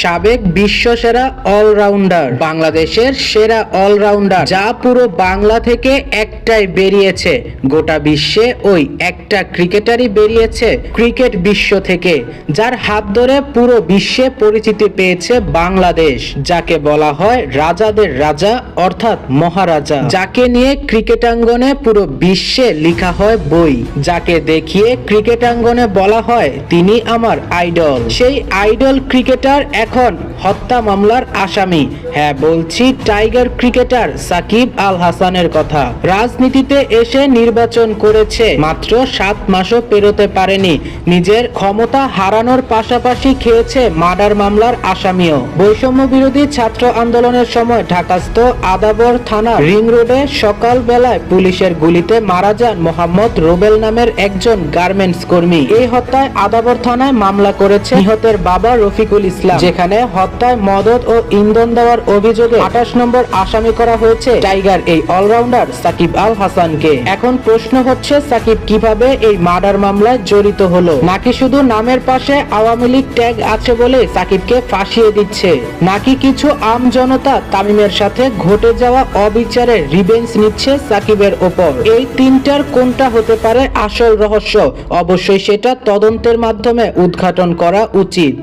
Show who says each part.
Speaker 1: সাবেক বিশ্বসেরা অলরাউন্ডার, বাংলাদেশের সেরা অলরাউন্ডার, যা পুরো বাংলা থেকে একটাই বেরিয়েছে। গোটা বিশ্বে ওই একটা ক্রিকেটারই বেরিয়েছে ক্রিকেট বিশ্ব থেকে, যার হাত ধরে পুরো বিশ্বে পরিচিতি পেয়েছে বাংলাদেশ, যাকে বলা হয় রাজাদের রাজা, অর্থাৎ মহারাজা। যাকে নিয়ে ক্রিকেটাঙ্গনে পুরো বিশ্বে লেখা হয় বই, যাকে দেখিয়ে ক্রিকেটাঙ্গনে বলা হয়, তিনি আমার আইডল। সেই আইডল ক্রিকেটার এখন হত্যা মামলার আসামি। হ্যাঁ বলছি টাইগার ক্রিকেটার সাকিব আল হাসানের কথা। রাজনীতিতে এসে নির্বাচন করেছে, মাত্র সাত মাসও পেরোতে পারেনি। নিজের ক্ষমতা হারানোর পাশাপাশি খেয়েছে মার্ডার মামলার আসামিও। বৈষম্য বিরোধী ছাত্র আন্দোলনের সময় ঢাকাস্থ আদাবর থানা রিং রোডে সকাল বেলায় পুলিশের গুলিতে মারা যান মোহাম্মদ রুবেল নামের একজন গার্মেন্টস কর্মী। এই হত্যায় আদাবর থানায় মামলা করেছে নিহতের বাবা রফিকুল ইসলাম। যেখানে হত্যায় মদত ও ইন্ধন দেওয়ার অভিযোগে আঠাশ নম্বর আসামি করা হয়েছে টাইগার, এই অলরাউন্ডার সাকিব আল হাসানকে। এখন প্রশ্ন হচ্ছে, সাকিব কীভাবে এই মার্ডার মামলায় জড়িত হলো? নাকি শুধু নামের পাশে আওয়ামী লীগ ট্যাগ আছে বলে সাকিবকে ফাঁসিয়ে দিচ্ছে? নাকি কিছু আম জনতা তামিমের সাথে ঘটে যাওয়া অবিচারের রিভেঞ্জ নিচ্ছে সাকিবের ওপর? এই তিনটার কোনটা হতে পারে আসল রহস্য? অবশ্যই সেটা তদন্তের মাধ্যমে উদ্ঘাটন করা উচিত।